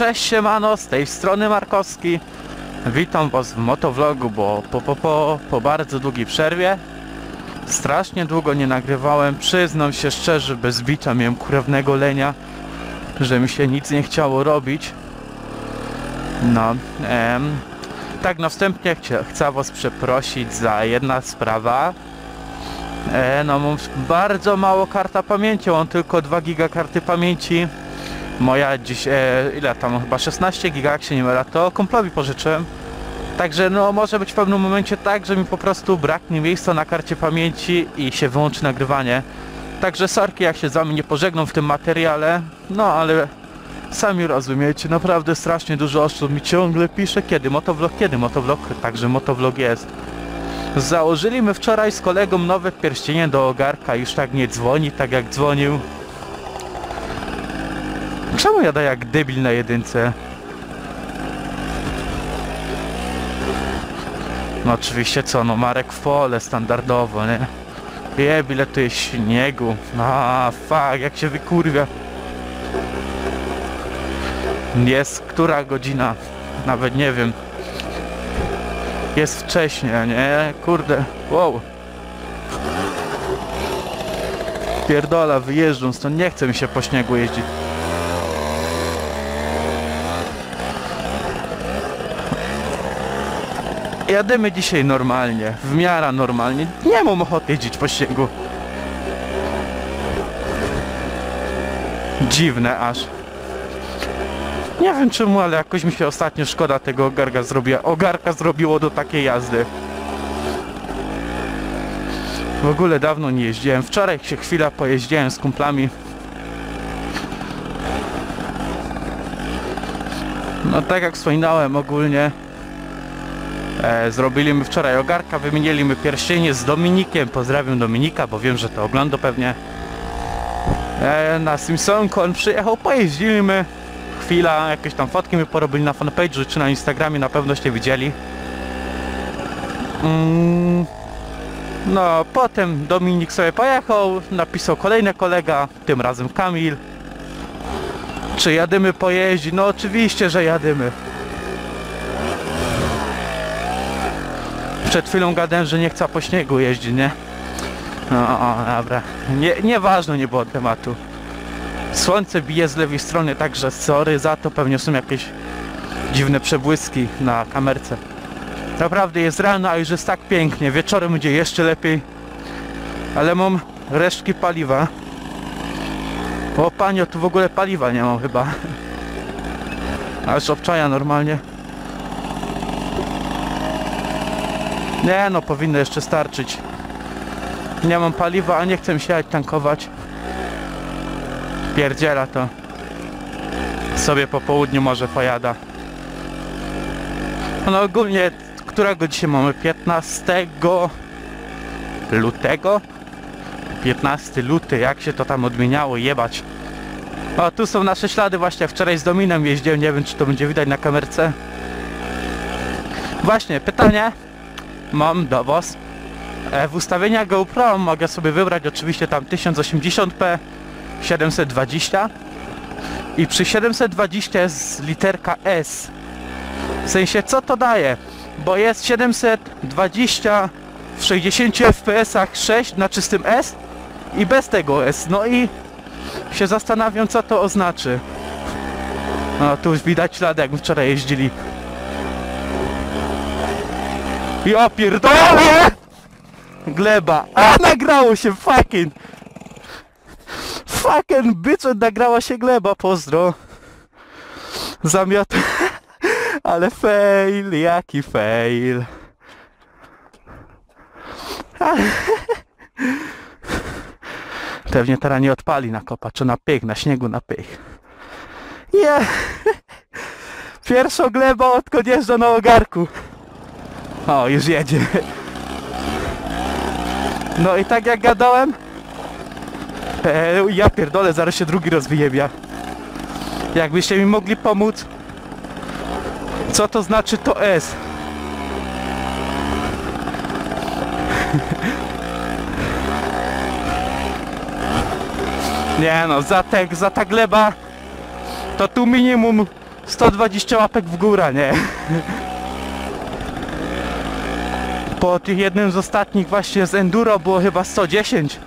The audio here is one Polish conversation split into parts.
cześć siemano, z tej strony Markowski. Witam was w motovlogu, bo po, po, po, po bardzo długiej przerwie strasznie długo nie nagrywałem. Przyznam się szczerze, bez bicia miałem kurewnego lenia, że mi się nic nie chciało robić. No, em, tak na wstępnie chcia, chcę was przeprosić za jedna sprawa. E, no bardzo mało karta pamięci, mam tylko 2 giga karty pamięci. Moja dziś, e, ile tam, chyba 16 giga, jak się nie mylę, to kumplowi pożyczyłem. Także no może być w pewnym momencie tak, że mi po prostu braknie miejsca na karcie pamięci i się wyłączy nagrywanie. Także sorki jak się z wami nie pożegnam w tym materiale, no ale sami rozumiecie, naprawdę strasznie dużo osób mi ciągle pisze kiedy motovlog, kiedy motovlog, także motovlog jest. Założyliśmy wczoraj z kolegą nowe pierścienie do ogarka, już tak nie dzwoni, tak jak dzwonił. Czemu jadę jak debil na jedynce? No oczywiście co, no Marek w pole standardowo, nie? Je, ile tu jest śniegu. A, fuck, jak się wykurwia. Jest która godzina? Nawet nie wiem. Jest wcześnie, nie? Kurde, wow. Pierdola, wyjeżdżam stąd, nie chce mi się po śniegu jeździć. Jadymy dzisiaj normalnie, w miarę normalnie. Nie mam ochoty jeździć po śniegu. Dziwne aż. Nie wiem czemu, ale jakoś mi się ostatnio szkoda tego ogarka zrobiła. Ogarka zrobiło do takiej jazdy. W ogóle dawno nie jeździłem. Wczoraj się chwila pojeździłem z kumplami. No tak jak wspominałem ogólnie e, Zrobiliśmy wczoraj ogarka, wymieniliśmy pierścienie z Dominikiem. Pozdrawiam Dominika, bo wiem, że to ogląda pewnie. E, Na Simpsonku on przyjechał, pojeździliśmy Chwila, jakieś tam fotki my porobili na fanpage'u czy na Instagramie, na pewnoście widzieli. Mm, No, potem Dominik sobie pojechał, napisał kolejny kolega, tym razem Kamil. Czy jadymy pojeździć? No oczywiście, że jadymy Przed chwilą gadałem, że nie chcę po śniegu jeździć, nie? No, o, dobra. Nie, nieważne nie było tematu. Słońce bije z lewej strony, także sorry za to. Pewnie są jakieś dziwne przebłyski na kamerce. Naprawdę jest rano, a już jest tak pięknie. Wieczorem będzie jeszcze lepiej. Ale mam resztki paliwa. O panio, tu w ogóle paliwa nie mam chyba. Aż obczaja normalnie. Nie no, powinno jeszcze starczyć. Nie mam paliwa, a nie chcę się jechać tankować. Pierdziela to. Sobie po południu może pojada. No ogólnie, którego dzisiaj mamy? 15 lutego? 15 luty, jak się to tam odmieniało, jebać. O, tu są nasze ślady właśnie, wczoraj z Dominem jeździłem, nie wiem czy to będzie widać na kamerce. Właśnie, pytanie mam do was. E, W ustawieniach GoPro mogę sobie wybrać oczywiście tam 1080p 720 i przy 720 jest literka S. W sensie co to daje? Bo jest 720 w 60 fps 6 na czystym S i bez tego S. No i się zastanawiam co to oznaczy. No tu już widać ślady jak wczoraj jeździli. Ja pierdolę! Gleba. A nagrało się fucking! Fucking bitch, nagrała się gleba, pozdro. Zamiot. Ale fail, jaki fail. Pewnie teraz nie odpali na kopaczu, na pych, na śniegu na pych. Nie! Pierwsza gleba odkąd jeżdżę na ogarku. O, już jedzie. No i tak jak gadałem, e, ja pierdolę, zaraz się drugi raz wyjebia. Jakbyście mi mogli pomóc, co to znaczy to S? Nie no, za, te, za ta gleba to tu minimum 120 łapek w górę, nie? Po tych jednym z ostatnich właśnie z Enduro było chyba 110.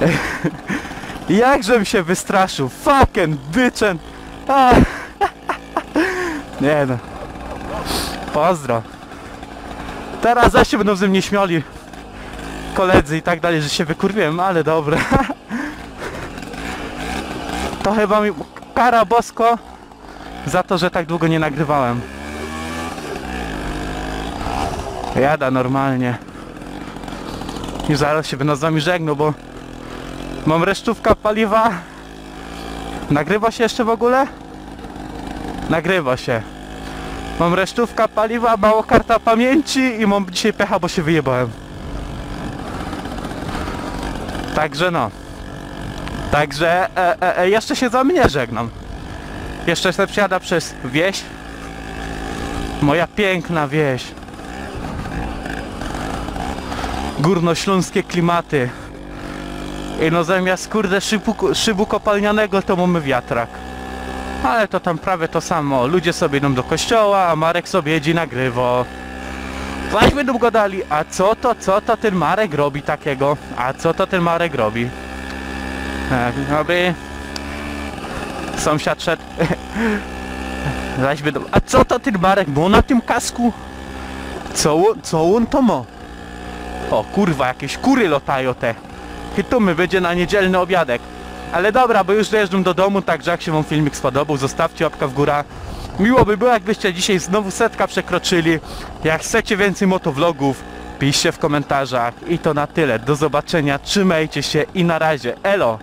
Jakżem się wystraszył. Fucking bitchen. A. Nie no. Pozdro. Teraz zaś będą ze mnie śmiali koledzy i tak dalej, że się wykurwiłem, ale dobra. To chyba mi kara bosko za to, że tak długo nie nagrywałem. Jada normalnie. I zaraz się będę z wami żegnał, bo mam resztówka paliwa. Nagrywa się jeszcze w ogóle? Nagrywa się. Mam resztówka paliwa, mało karta pamięci i mam dzisiaj pecha, bo się wyjebałem. Także no. Także e, e, e, jeszcze się za mnie żegnam. Jeszcze się przyjada przez wieś. Moja piękna wieś. Górnośląskie klimaty. I no zamiast kurde szybu, szybu kopalnianego to mamy wiatrak. Ale to tam prawie to samo. Ludzie sobie idą do kościoła, a Marek sobie jedzie i nagrywa. Zaś będą gadali, a co to, co to ten Marek robi takiego? A co to ten Marek robi? Tak, aby sąsiad szedł. Zaś będą, a co to ten Marek ma na tym kasku? Co, co on to ma? O kurwa, jakieś kury lotają te. Chytumy, będzie na niedzielny obiadek. Ale dobra, bo już dojeżdżam do domu, także jak się wam filmik spodobał, zostawcie łapka w górę. Miło by było, jakbyście dzisiaj znowu setka przekroczyli. Jak chcecie więcej motovlogów, piszcie w komentarzach. I to na tyle. Do zobaczenia, trzymajcie się i na razie. Elo!